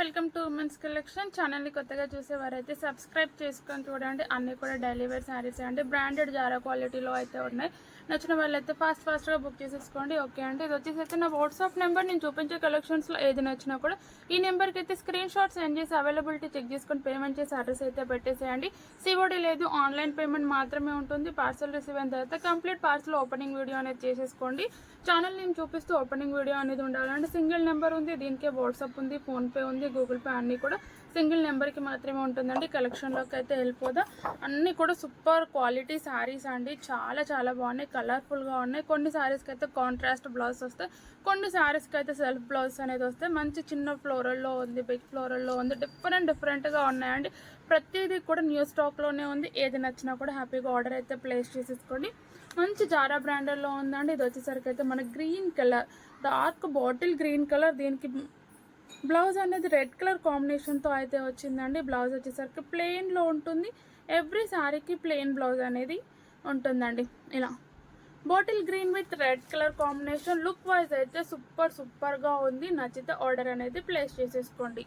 Welcome to women's collection. ఛానల్ని కొత్తగా చూసేవారైతే subscribe చేసుకొని చూడండి. అన్నీ కూడా డైలీ వేర్ శారీస్ అండి. బ్రాండెడ్ జారా క్వాలిటీలో అయితే ఉన్నాయి. నచ్చిన వాళ్ళైతే ఫాస్ట్ ఫాస్ట్గా బుక్ చేసేసుకోండి. ఓకే అండి. ఇది వచ్చేసి అయితే నా వాట్సాప్ నెంబర్ నేను చూపించే కలెక్షన్స్లో ఏది నచ్చినా కూడా ఈ నెంబర్కి అయితే స్క్రీన్ షాట్ సెండ్ చేసి అవైలబిలిటీ చెక్ చేసుకొని పేమెంట్ చేసి అడ్రస్ అయితే పెట్టేసేయండి. సిఓడి లేదు. ఆన్లైన్ పేమెంట్ మాత్రమే ఉంటుంది. పార్సల్ రిసీవ్ అయిన తర్వాత కంప్లీట్ పార్సల్ ఓపెనింగ్ వీడియో అనేది చేసేసుకోండి. ఛానల్ నేను చూపిస్తూ ఓపెనింగ్ వీడియో అనేది ఉండాలంటే సింగిల్ నెంబర్ ఉంది. దీనికే వాట్సాప్ ఉంది ఫోన్పే ఉంది గూగుల్ పే అన్నీ కూడా సింగిల్ నెంబర్కి మాత్రమే ఉంటుందండి. కలెక్షన్లోకి అయితే వెళ్ళిపోదా. అన్నీ కూడా సూపర్ క్వాలిటీ శారీస్ అండి. చాలా చాలా బాగున్నాయి. కలర్ఫుల్గా ఉన్నాయి. కొన్ని శారీస్కి అయితే కాంట్రాస్ట్ బ్లౌజ్ వస్తాయి కొన్ని శారీస్కి అయితే సెల్ఫ్ బ్లౌజ్ అనేది వస్తాయి మంచి చిన్న ఫ్లోరల్లో ఉంది బిగ్ ఫ్లోరల్లో ఉంది. డిఫరెంట్ డిఫరెంట్గా ఉన్నాయండి. ప్రతిదీ కూడా న్యూ స్టాక్లోనే ఉంది. ఏది నచ్చినా కూడా హ్యాపీగా ఆర్డర్ అయితే ప్లేస్ చేసేసుకోండి. మంచి జారా బ్రాండర్లో ఉందండి. ఇది వచ్చేసరికి అయితే మన green colour dark bottle green colour. దీనికి బ్లౌజ్ అనేది రెడ్ కలర్ కాంబినేషన్తో అయితే వచ్చిందండి. బ్లౌజ్ వచ్చేసరికి ప్లెయిన్లో ఉంటుంది. ఎవ్రీ శారీకి ప్లెయిన్ బ్లౌజ్ అనేది ఉంటుందండి. ఇలా. Bottle green with red colour combination look wise అయితే సూపర్ సూపర్గా ఉంది. నచ్చితే ఆర్డర్ అనేది ప్లేస్ చేసేసుకోండి.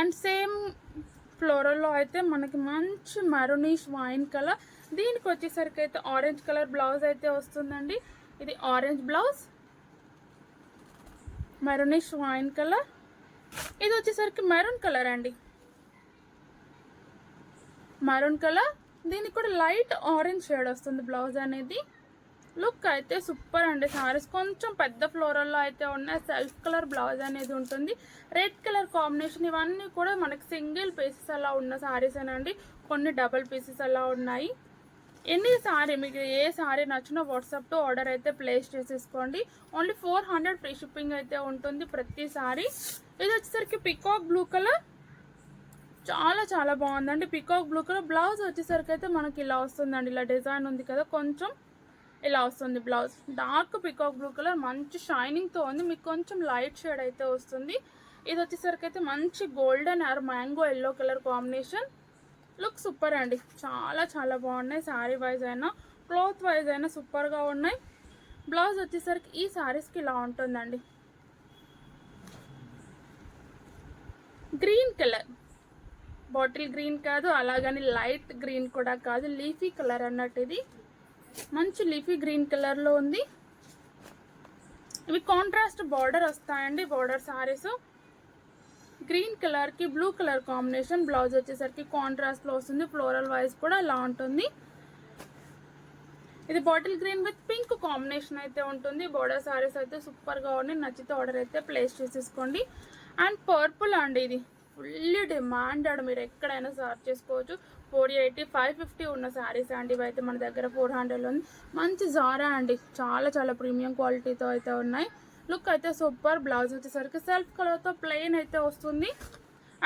అండ్ సేమ్ ఫ్లోరల్లో అయితే మనకి మంచి మరునీష్ వైన్ కలర్ దీనికి వచ్చేసరికి అయితే ఆరెంజ్ కలర్ బ్లౌజ్ అయితే వస్తుందండి. ఇది orange blouse maroonish wine colour ఇది వచ్చేసరికి మెరూన్ కలర్ అండి. మెరూన్ కలర్ దీనికి కూడా లైట్ ఆరెంజ్ షేడ్ వస్తుంది బ్లౌజ్ అనేది. లుక్ అయితే సూపర్ అండి. సారీస్ కొంచెం పెద్ద ఫ్లోరల్లో అయితే ఉన్న సెల్ఫ్ కలర్ బ్లౌజ్ అనేది ఉంటుంది. రెడ్ కలర్ కాంబినేషన్ ఇవన్నీ కూడా మనకి సింగిల్ పీసెస్ అలా ఉన్న సారీస్ అండి కొన్ని డబల్ పీసెస్ అలా ఉన్నాయి. ఎన్ని సారీ మీకు ఏ సారీ నచ్చినా వాట్సాప్తో ఆర్డర్ అయితే ప్లేస్ చేసేసుకోండి. Only four hundred free shipping అయితే ఉంటుంది ప్రతి సారీ. ఇది వచ్చేసరికి పికాక్ బ్లూ కలర్. చాలా చాలా బాగుందండి. Peacock blue colour. బ్లౌజ్ వచ్చేసరికి అయితే మనకి ఇలా వస్తుందండి. ఇలా డిజైన్ ఉంది కదా కొంచెం ఇలా వస్తుంది blouse. Dark peacock blue colour. మంచి షైనింగ్తో ఉంది. మీకు కొంచెం లైట్ షేడ్ అయితే వస్తుంది. ఇది వచ్చేసరికి అయితే మంచి golden or mango yellow colour combination look super అండి. చాలా చాలా బాగున్నాయి. శారీ వైజ్ అయినా క్లోత్ వైజ్ అయినా సూపర్గా ఉన్నాయి. బ్లౌజ్ వచ్చేసరికి ఈ శారీస్కి ఇలా ఉంటుందండి. Green colour. బాటిల్ గ్రీన్ కాదు అలాగని లైట్ గ్రీన్ కూడా కాదు. లీఫీ కలర్ అన్నట్టు ఇది. మంచి లీఫీ గ్రీన్ కలర్లో ఉంది. ఇవి కాంట్రాస్ట్ బార్డర్ వస్తాయండి బార్డర్ సారీస్. గ్రీన్ కలర్కి బ్లూ కలర్ కాంబినేషన్. బ్లౌజ్ వచ్చేసరికి కాంట్రాస్ట్లో వస్తుంది. ఫ్లోరల్ వైజ్ కూడా ఇలా ఉంటుంది. ఇది bottle green with pink combination అయితే ఉంటుంది. బోర్డర్ సారీస్ అయితే సూపర్గా ఉండి నచ్చితే ఆర్డర్ అయితే ప్లేస్ చేసేసుకోండి. అండ్ పర్పుల్ అండి ఇది. ఫుల్లీ డిమాండెడ్ మీరు ఎక్కడైనా సర్చ్ చేసుకోవచ్చు. ఫోర్ ఎయిటీ ఫైవ్ ఫిఫ్టీ ఉన్న శారీస్ అండి. ఇవి అయితే మన దగ్గర ఫోర్ హండ్రెడ్లో ఉంది. మంచి జారా అండి. చాలా చాలా ప్రీమియం క్వాలిటీతో అయితే ఉన్నాయి. లుక్ అయితే సూపర్ బ్లౌజ్ వచ్చేసరికి సెల్ఫ్ కలర్తో ప్లెయిన్ అయితే వస్తుంది.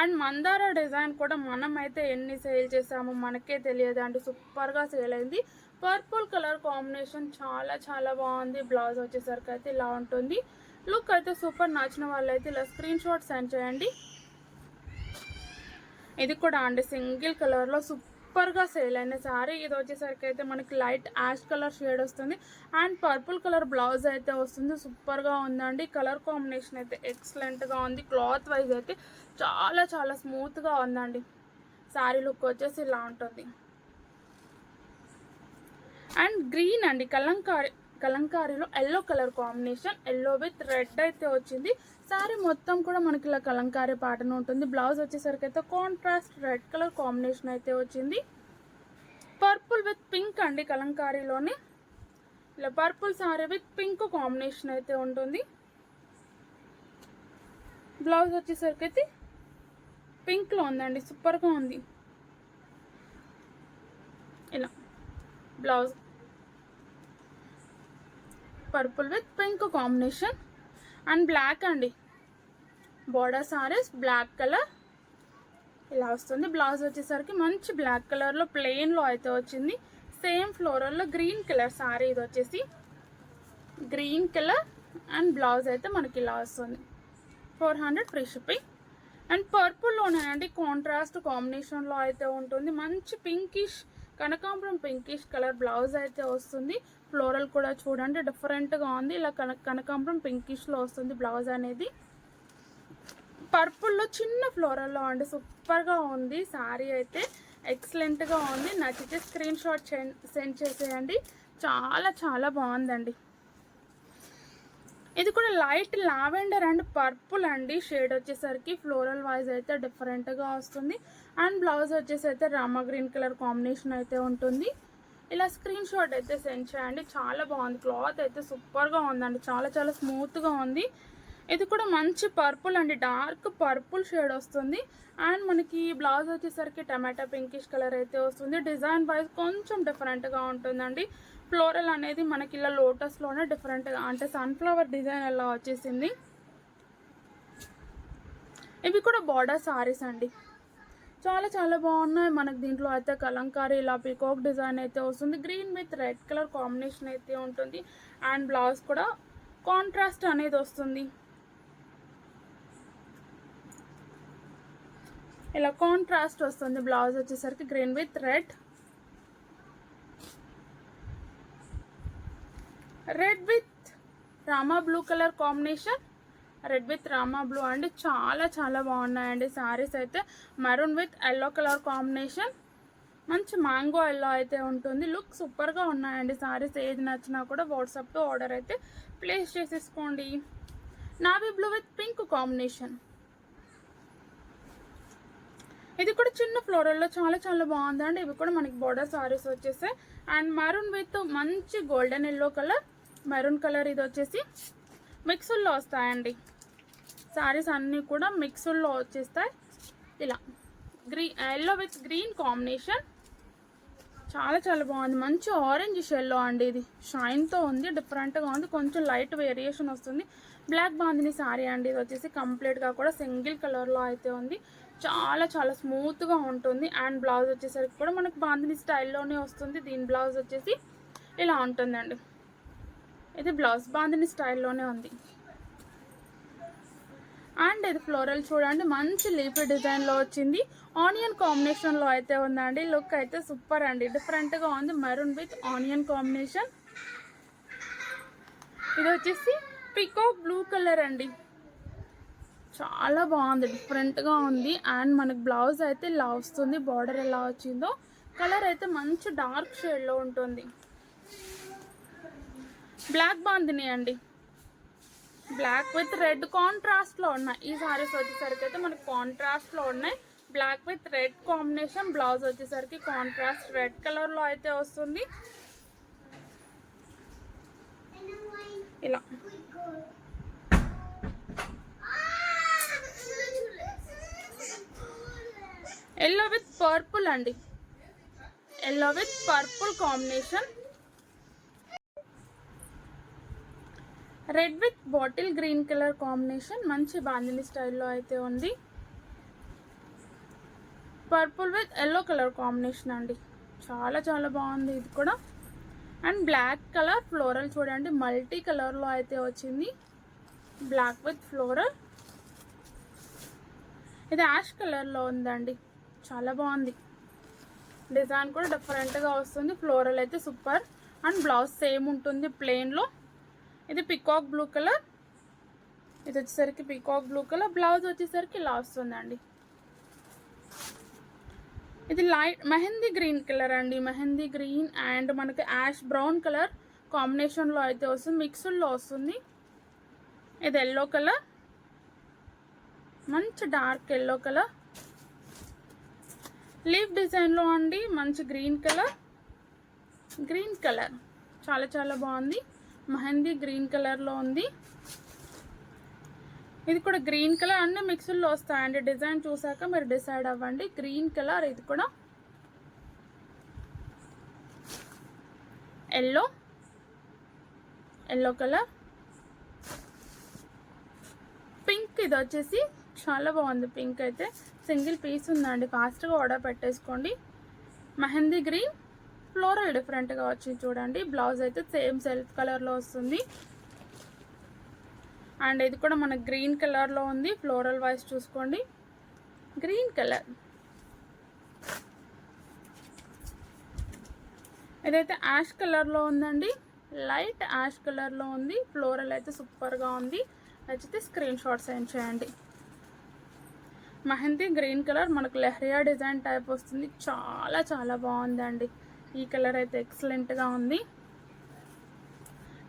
అండ్ మందార డిజైన్ కూడా మనం అయితే ఎన్ని సేల్ చేసామో మనకే తెలియదు. అండి సూపర్గా సేల్ అయింది. పర్పుల్ కలర్ కాంబినేషన్ చాలా చాలా బాగుంది. బ్లౌజ్ వచ్చేసరికి అయితే ఇలా ఉంటుంది. లుక్ అయితే సూపర్ నచ్చిన వాళ్ళైతే ఇలా స్క్రీన్ షాట్ సెండ్ చేయండి. ఇది కూడా అండి సింగిల్ కలర్లో సూపర్ సూపర్గా సేల్ అయిన సారీ ఇది వచ్చేసరికి అయితే మనకి లైట్ యాష్ కలర్ షేడ్ వస్తుంది. అండ్ పర్పుల్ కలర్ బ్లౌజ్ అయితే వస్తుంది. సూపర్గా ఉందండి. కలర్ కాంబినేషన్ అయితే ఎక్సలెంట్గా ఉంది. క్లాత్ వైజ్ అయితే చాలా చాలా స్మూత్గా ఉందండి. శారీ లుక్ వచ్చేసి ఇలా ఉంటుంది. అండ్ గ్రీన్ అండి. Kalamkari కలంకారీలో yellow colour combination yellow with red అయితే వచ్చింది. శారీ మొత్తం కూడా మనకి ఇలా కలంకారీ పాటన ఉంటుంది. బ్లౌజ్ వచ్చేసరికి అయితే కాంట్రాస్ట్ రెడ్ కలర్ కాంబినేషన్ అయితే వచ్చింది. పర్పుల్ విత్ పింక్ అండి కలంకారీలోని. ఇలా purple sari with pink combination అయితే ఉంటుంది. బ్లౌజ్ వచ్చేసరికి అయితే పింక్లో ఉందండి. సూపర్గా ఉంది. ఇలా blouse purple with pink combination. And black అండి. బోర్డర్ సారీస్ బ్లాక్ కలర్ ఇలా వస్తుంది. బ్లౌజ్ వచ్చేసరికి మంచి బ్లాక్ కలర్లో ప్లెయిన్లో అయితే వచ్చింది. సేమ్ ఫ్లోరల్లో గ్రీన్ కలర్ సారీ ఇది వచ్చేసి. గ్రీన్ కలర్ అండ్ బ్లౌజ్ అయితే మనకి ఇలా వస్తుంది. Four hundred free shipping and పర్పుల్లోనేనండి contrast కాంబినేషన్లో అయితే ఉంటుంది. మంచి పింకిష్ కనకాంబరం పింకిష్ కలర్ బ్లౌజ్ అయితే వస్తుంది. ఫ్లోరల్ కూడా చూడండి డిఫరెంట్గా ఉంది. ఇలా కన కనకాంబరం పింకిష్లో వస్తుంది బ్లౌజ్ అనేది. పర్పుల్లో చిన్న ఫ్లోరల్లో అండి సూపర్గా ఉంది. శారీ అయితే ఎక్సలెంట్గా ఉంది. నచ్చితే స్క్రీన్ షాట్ సెండ్ చేసేయండి. చాలా చాలా బాగుందండి. ఇది కూడా లైట్ లావెండర్ అండ్ పర్పుల్ అండి. షేడ్ వచ్చేసరికి ఫ్లోరల్ వైజ్ అయితే డిఫరెంట్గా వస్తుంది. అండ్ బ్లౌజ్ వచ్చేసి అయితే రామా గ్రీన్ కలర్ కాంబినేషన్ అయితే ఉంటుంది. ఇలా స్క్రీన్ షాట్ అయితే సెండ్ చేయండి. చాలా బాగుంది. క్లాత్ అయితే సూపర్గా ఉందండి. చాలా చాలా స్మూత్గా ఉంది. ఇది కూడా మంచి పర్పుల్ అండి. డార్క్ పర్పుల్ షేడ్ వస్తుంది. అండ్ మనకి బ్లౌజ్ వచ్చేసరికి టమాటా పింకిష్ కలర్ అయితే వస్తుంది. డిజైన్ వైజ్ కొంచెం డిఫరెంట్గా ఉంటుందండి. ఫ్లోరల్ అనేది మనకి ఇలా లోటస్లోనే డిఫరెంట్గా అంటే సన్ఫ్లవర్ డిజైన్ అలా వచ్చేసింది. ఇవి కూడా బార్డర్ సారీస్ అండి. చాలా చాలా బాగున్నాయి. మనకు దీంట్లో అయితే కలంకారీ ఇలా పీకాక్ డిజైన్ అయితే వస్తుంది. Green with red colour combination అయితే ఉంటుంది. అండ్ బ్లౌజ్ కూడా కాంట్రాస్ట్ అనేది వస్తుంది. ఇలా కాంట్రాస్ట్ వస్తుంది బ్లౌజ్ వచ్చేసరికి. Green with red red with Rama blue colour combination red with Rama blue అండి చాలా చాలా బాగున్నాయండి. శారీస్ అయితే maroon with yellow colour combination. మంచి మ్యాంగో ఎల్లో అయితే ఉంటుంది. లుక్ సూపర్గా ఉన్నాయండి శారీస్ ఏది నచ్చినా కూడా వాట్సాప్తో ఆర్డర్ అయితే ప్లేస్ చేసేసుకోండి. Navy blue with pink combination. ఇది కూడా చిన్న ఫ్లోరల్లో చాలా చాలా బాగుందండి. ఇవి కూడా మనకి బోర్డర్ సారీస్ వచ్చేసాయి అండ్ మరూన్ విత్ మంచి golden yellow colour maroon colour ఇది వచ్చేసి మిక్సుల్లో వస్తాయండి. సారీస్ అన్నీ కూడా మిక్స్డ్లో వచ్చేస్తాయి. ఇలా. Green yellow with green combination చాలా చాలా బాగుంది. మంచి ఆరెంజ్ షెల్లో అండి ఇది. షైన్తో ఉంది డిఫరెంట్గా ఉంది. కొంచెం లైట్ వేరియేషన్ వస్తుంది. బ్లాక్ బాందిని సారీ అండి. ఇది వచ్చేసి కంప్లీట్గా కూడా సింగిల్ కలర్లో అయితే ఉంది. చాలా చాలా స్మూత్గా ఉంటుంది. అండ్ బ్లౌజ్ వచ్చేసరికి కూడా మనకు బాందిని స్టైల్లోనే వస్తుంది. దీని బ్లౌజ్ వచ్చేసి ఇలా ఉంటుందండి. ఇది బ్లౌజ్ బాందిని స్టైల్లోనే ఉంది. అండ్ ఇది ఫ్లోరల్ చూడండి మంచి లీఫీ డిజైన్లో వచ్చింది. ఆనియన్ కాంబినేషన్లో అయితే ఉందండి. లుక్ అయితే సూపర్ అండి. డిఫరెంట్గా ఉంది మెరూన్ విత్ ఆనియన్ కాంబినేషన్. ఇది వచ్చేసి పికో బ్లూ కలర్ అండి. చాలా బాగుంది డిఫరెంట్గా ఉంది. అండ్ మనకు బ్లౌజ్ అయితే ఇలా వస్తుంది బార్డర్ ఎలా వచ్చిందో. కలర్ అయితే మంచి డార్క్ షేడ్లో ఉంటుంది. బ్లాక్ బాగుంది అండి. బ్లాక్ విత్ రెడ్ కాంట్రాస్ట్లో ఉన్నాయి. ఈ సారీస్ వచ్చేసరికి అయితే మనకి కాంట్రాస్ట్లో ఉన్నాయి. Black with red combination blouse వచ్చేసరికి కాంట్రాస్ట్ రెడ్ కలర్లో అయితే వస్తుంది. ఇలా. ఎల్లో విత్ పర్పుల్ అండి. Yellow with purple combination red with bottle green colour combination మంచి బాందిని స్టైల్లో అయితే ఉంది. Purple with yellow colour combination అండి. చాలా చాలా బాగుంది ఇది కూడా. అండ్ బ్లాక్ కలర్ ఫ్లోరల్ చూడండి. మల్టీ కలర్లో అయితే వచ్చింది. బ్లాక్ విత్ ఫ్లోరల్ ఇది యాష్ కలర్లో ఉందండి. చాలా బాగుంది. డిజైన్ కూడా డిఫరెంట్గా వస్తుంది. ఫ్లోరల్ అయితే సూపర్ అండ్ బ్లౌజ్ సేమ్ ఉంటుంది. ప్లెయిన్లో ఇది పికాక్ బ్లూ కలర్ ఇది వచ్చేసరికి పికాక్ బ్లూ కలర్ బ్లౌజ్ వచ్చేసరికి ఇలా వస్తుందండి ఇది లైట్ మెహందీ గ్రీన్ కలర్ అండి. మెహందీ గ్రీన్ అండ్ మనకి యాష్ బ్రౌన్ కలర్ కాంబినేషన్లో అయితే వస్తుంది. మిక్స్డ్లో వస్తుంది. ఇది ఎల్లో కలర్ మంచి డార్క్ ఎల్లో కలర్ లీఫ్ డిజైన్లో అండి. మంచి గ్రీన్ కలర్ గ్రీన్ కలర్ చాలా చాలా బాగుంది. మెహందీ గ్రీన్ కలర్లో ఉంది. ఇది కూడా గ్రీన్ కలర్ అన్ని మిక్సుల్లో వస్తాయండి. డిజైన్ చూసాక మీరు డిసైడ్ అవ్వండి. గ్రీన్ కలర్ ఇది కూడా ఎల్లో ఎల్లో కలర్. పింక్ ఇది వచ్చేసి చాలా బాగుంది. పింక్ అయితే సింగిల్ పీస్ ఉందండి. ఫాస్ట్గా ఆర్డర్ పెట్టేసుకోండి. మెహందీ గ్రీన్. ఫ్లోరల్ డిఫరెంట్గా వచ్చింది చూడండి. బ్లౌజ్ అయితే సేమ్ సెల్ఫ్ కలర్లో వస్తుంది. అండ్ ఇది కూడా మనకు గ్రీన్ కలర్లో ఉంది. ఫ్లోరల్ వైస్ చూసుకోండి. గ్రీన్ కలర్ ఇదైతే యాష్ కలర్లో ఉందండి. లైట్ యాష్ కలర్లో ఉంది. ఫ్లోరల్ అయితే సూపర్గా ఉంది. నచ్చితే స్క్రీన్ షాట్ సెండ్ చేయండి. మెహందీ గ్రీన్ కలర్ మనకు లెహరియా డిజైన్ టైప్ వస్తుంది. చాలా చాలా బాగుందండి. ఈ కలర్ అయితే ఎక్సలెంట్గా ఉంది.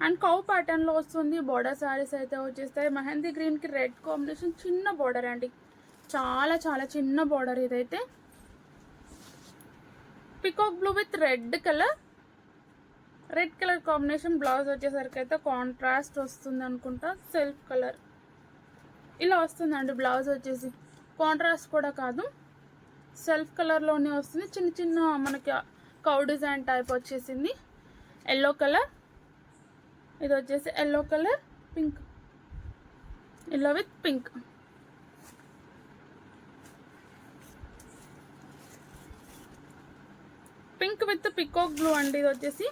అండ్ కౌ ప్యాటర్న్లో వస్తుంది. బోర్డర్ శారీస్ అయితే వచ్చేస్తాయి. మెహందీ గ్రీన్కి రెడ్ కాంబినేషన్ చిన్న బోర్డర్ అండి. చాలా చాలా చిన్న బోర్డర్ ఇదైతే. Peacock blue with red colour red colour combination blouse వచ్చేసరికి అయితే కాంట్రాస్ట్ వస్తుంది అనుకుంటా. సెల్ఫ్ కలర్ ఇలా వస్తుందండి బ్లౌజ్ వచ్చేసి. కాంట్రాస్ట్ కూడా కాదు. సెల్ఫ్ కలర్లోనే వస్తుంది. చిన్న చిన్న మనకి కౌ డిజైన్ టైప్ వచ్చేసింది. Yellow colour. ఇది వచ్చేసి yellow colour pink. Yellow with pink. Pink with peacock blue అండి ఇది వచ్చేసి.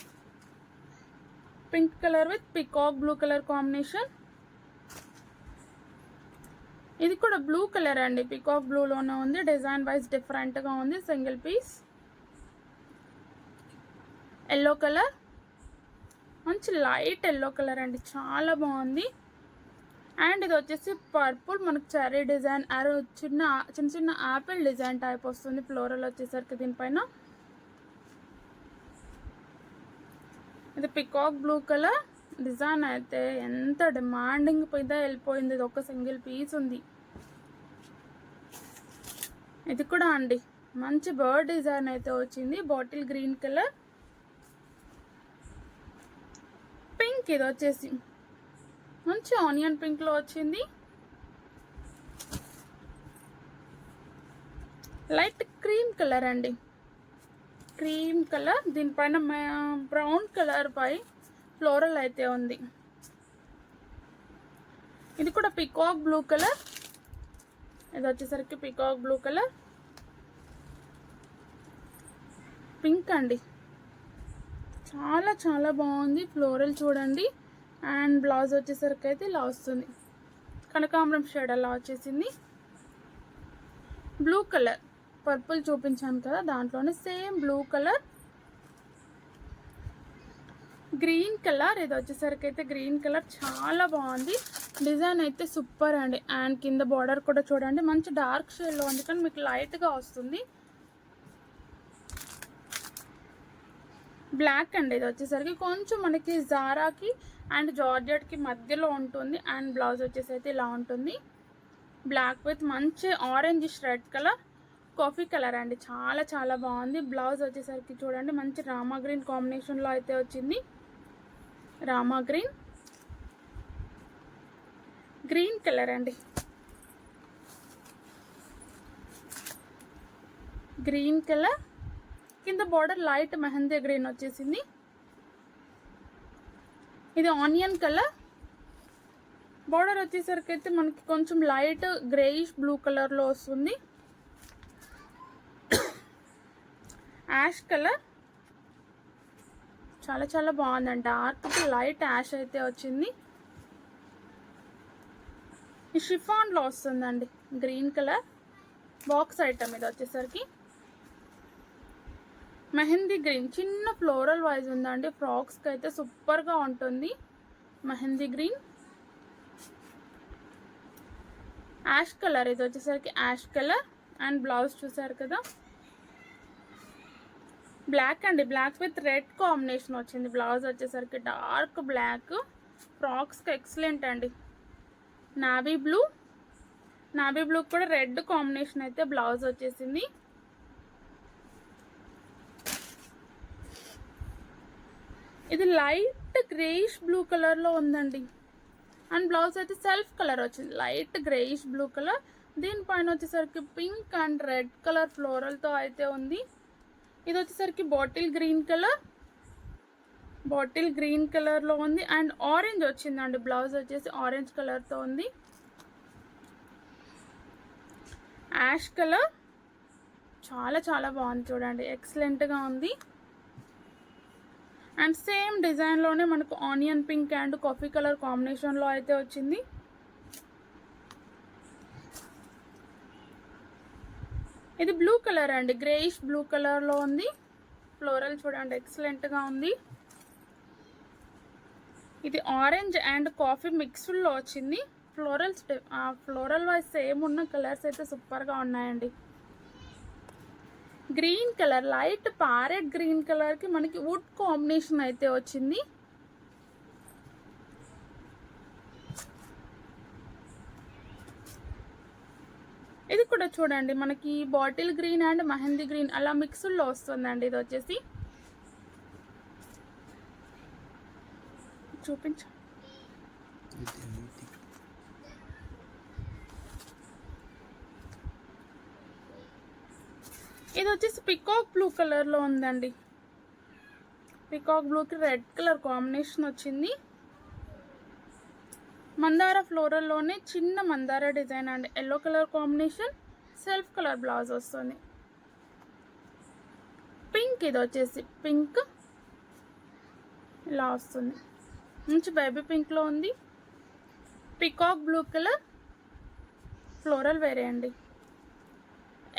Pink colour with peacock blue colour combination. ఇది కూడా బ్లూ కలర్ అండి. పికాక్ బ్లూలోనే ఉంది. డిజైన్ వైజ్ డిఫరెంట్గా ఉంది. Single piece. Yellow colour. మంచి లైట్ ఎల్లో కలర్ అండి. చాలా బాగుంది. అండ్ ఇది వచ్చేసి పర్పుల్. మనకు చెరీ డిజైన్ ఆరో చిన్న చిన్న చిన్న యాపిల్ డిజైన్ టైప్ వస్తుంది. ఫ్లోరల్ వచ్చేసరికి దీనిపైన. ఇది పికాక్ బ్లూ కలర్. డిజైన్ అయితే ఎంత డిమాండింగ్ మీద వెళ్ళిపోయింది. ఇది ఒక సింగిల్ పీస్ ఉంది. ఇది కూడా అండి. మంచి బర్డ్ డిజైన్ అయితే వచ్చింది. Bottle green colour. పింక్ ఇది వచ్చేసి. మంచి ఆనియన్ పింక్లో వచ్చింది. లైట్ క్రీమ్ కలర్ అండి. క్రీమ్ కలర్ దీనిపైన బ్రౌన్ కలర్ పై ఫ్లోరల్ అయితే ఉంది. ఇది కూడా పికాక్ బ్లూ కలర్. ఇది వచ్చేసరికి పికాక్ బ్లూ కలర్. పింక్ అండి. చాలా చాలా బాగుంది. ఫ్లోరల్ చూడండి. అండ్ బ్లౌజ్ వచ్చేసరికి అయితే ఇలా వస్తుంది. కనకాంబరం షేడ్ అలా వచ్చేసింది. Blue colour. పర్పుల్ చూపించాను కదా దాంట్లోనే same blue colour. Green colour. ఇది వచ్చేసరికి అయితే గ్రీన్ కలర్. చాలా బాగుంది. డిజైన్ అయితే సూపర్ అండి. అండ్ కింద బార్డర్ కూడా చూడండి. మంచి డార్క్ షేడ్లో ఉంది కానీ మీకు లైట్గా వస్తుంది. బ్లాక్ అండి ఇది వచ్చేసరికి కొంచెం మనకి జారాకి అండ్ జార్జెట్కి మధ్యలో ఉంటుంది అండ్ బ్లౌజ్ వచ్చేసి అయితే ఇలా ఉంటుంది. బ్లాక్ విత్ మంచి orange red colour coffee colour అండి. చాలా చాలా బాగుంది. బ్లౌజ్ వచ్చేసరికి చూడండి మంచి రామా గ్రీన్ కాంబినేషన్లో అయితే వచ్చింది. రామా గ్రీన్. గ్రీన్ కలర్ అండి. గ్రీన్ కలర్ కింద బార్డర్ లైట్ మెహందీ గ్రీన్ వచ్చేసింది. ఇది ఆనియన్ కలర్ బార్డర్ వచ్చేసరికి అయితే మనకి కొంచెం లైట్ గ్రేయిష్ బ్లూ కలర్లో వస్తుంది. యాష్ కలర్ చాలా చాలా బాగుందండి డార్క్ లైట్ యాష్ అయితే వచ్చింది. ఈ షిఫాన్లో వస్తుందండి. గ్రీన్ కలర్ బాక్స్ ఐటమ్ ఇది వచ్చేసరికి. మెహందీ గ్రీన్. చిన్న ఫ్లోరల్ వైజ్ ఉందండి. ఫ్రాక్స్కి అయితే సూపర్గా ఉంటుంది. మెహందీ గ్రీన్. యాష్ కలర్ ఇది వచ్చేసరికి యాష్ కలర్ అండ్ బ్లౌజ్ చూసారు కదా? బ్లాక్ అండి. బ్లాక్ విత్ రెడ్ కాంబినేషన్ వచ్చింది. బ్లౌజ్ వచ్చేసరికి డార్క్ బ్లాక్ ఫ్రాక్స్కి ఎక్సలెంట్ అండి. నావీ బ్లూ నావీ బ్లూ కూడా రెడ్ కాంబినేషన్ అయితే బ్లౌజ్ వచ్చేసింది. ఇది లైట్ గ్రేయిష్ బ్లూ కలర్లో ఉందండి. అండ్ బ్లౌజ్ అయితే సెల్ఫ్ కలర్ వచ్చింది. Light greyish blue colour. దీనిపైన వచ్చేసరికి పింక్ అండ్ రెడ్ కలర్ ఫ్లోరల్తో అయితే ఉంది. ఇది వచ్చేసరికి bottle green colour. Bottle green కలర్లో ఉంది. అండ్ ఆరెంజ్ వచ్చిందండి. బ్లౌజ్ వచ్చేసి ఆరెంజ్ కలర్తో ఉంది. Ash colour. చాలా చాలా బాగుంది చూడండి. ఎక్సలెంట్గా ఉంది. అండ్ సేమ్ డిజైన్లోనే మనకు onion pink and coffee colour కాంబినేషన్లో అయితే వచ్చింది. ఇది బ్లూ కలర్ అండి. గ్రేయిష్ బ్లూ కలర్లో ఉంది. ఫ్లోరల్ చూడండి ఎక్సలెంట్గా ఉంది. ఇది ఆరెంజ్ అండ్ కాఫీ మిక్స్డ్లో వచ్చింది. ఫ్లోరల్స్ ఫ్లోరల్ వైజ్ సేమ్ ఉన్న కలర్స్ అయితే సూపర్గా ఉన్నాయండి. Green colour light parrot green కలర్కి మనకి వుడ్ కాంబినేషన్ అయితే వచ్చింది. ఇది కూడా చూడండి మనకి bottle green and mehndi green అలా మిక్స్డ్లో వస్తుందండి ఇది వచ్చేసి. చూపించు. ఇది వచ్చేసి పికాక్ బ్లూ కలర్లో ఉందండి. పికాక్ బ్లూకి రెడ్ కలర్ కాంబినేషన్ వచ్చింది. మందార ఫ్లోరల్లోనే చిన్న మందార డిజైన్ అండి. Yellow colour combination self colour blouse వస్తుంది. పింక్ ఇది వచ్చేసి పింక్ ఇలా వస్తుంది. మంచి బేబీ పింక్లో ఉంది. పికాక్ బ్లూ కలర్ ఫ్లోరల్ వేరే అండి.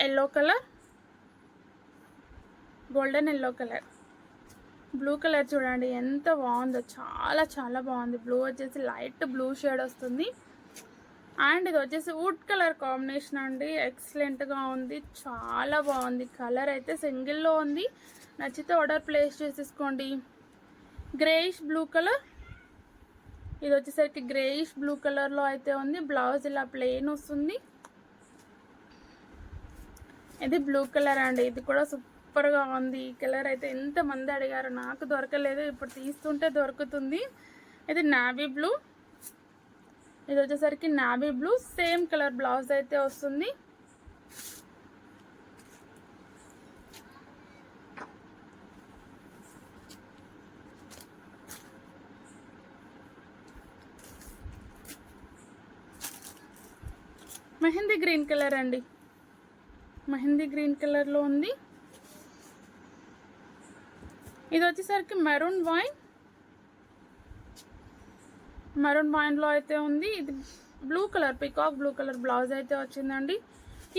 Yellow colour golden yellow colour. Blue colour చూడండి ఎంత బాగుందో. చాలా చాలా బాగుంది. బ్లూ వచ్చేసి లైట్ బ్లూ షేడ్ వస్తుంది. అండ్ ఇది వచ్చేసి వుడ్ కలర్ కాంబినేషన్ అండి. ఎక్సలెంట్గా ఉంది. చాలా బాగుంది. కలర్ అయితే సింగిల్లో ఉంది. నచ్చితే ఆర్డర్ ప్లేస్ చేసేసుకోండి. Greyish blue colour. ఇది వచ్చేసరికి గ్రేయిష్ బ్లూ కలర్లో అయితే ఉంది. బ్లౌజ్ ఇలా ప్లెయిన్ వస్తుంది. ఇది బ్లూ కలర్ అండి. ఇది కూడా సూపర్గా ఉంది. ఈ కలర్ అయితే ఎంతమంది అడిగారు నాకు దొరకలేదు. ఇప్పుడు తీస్తుంటే దొరుకుతుంది. ఇది నావీ బ్లూ. ఇది వచ్చేసరికి navy blue. Same colour blouse అయితే వస్తుంది. మెహందీ గ్రీన్ కలర్ అండి. మెహందీ గ్రీన్ కలర్లో ఉంది. ఇది వచ్చేసరికి మెరూన్ వైన్. మెరూన్ వైన్లో అయితే ఉంది. ఇది blue colour peacock blue colour blouse అయితే వచ్చిందండి.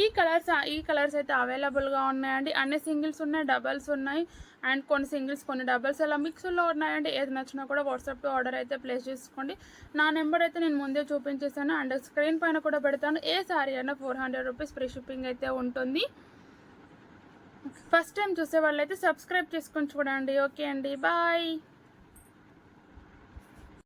ఈ కలర్స్ ఈ కలర్స్ అయితే అవైలబుల్గా ఉన్నాయండి. అన్ని సింగిల్స్ ఉన్నాయి డబల్స్ ఉన్నాయి. అండ్ కొన్ని సింగిల్స్ కొన్ని డబల్స్ అలా మిక్స్లో ఉన్నాయండి. ఏది నచ్చినా కూడా వాట్సాప్లో ఆర్డర్ అయితే ప్లేస్ చేసుకోండి. నా నెంబర్ అయితే నేను ముందే చూపించేసాను అండ్ స్క్రీన్ పైన కూడా పెడతాను. ఏ సారీ అయినా four hundred rupees free shipping అయితే ఉంటుంది. ఫస్ట్ టైం చూసే వాళ్ళైతే సబ్స్క్రైబ్ చేసుకొని చూడండి. ఓకే అండి. బాయ్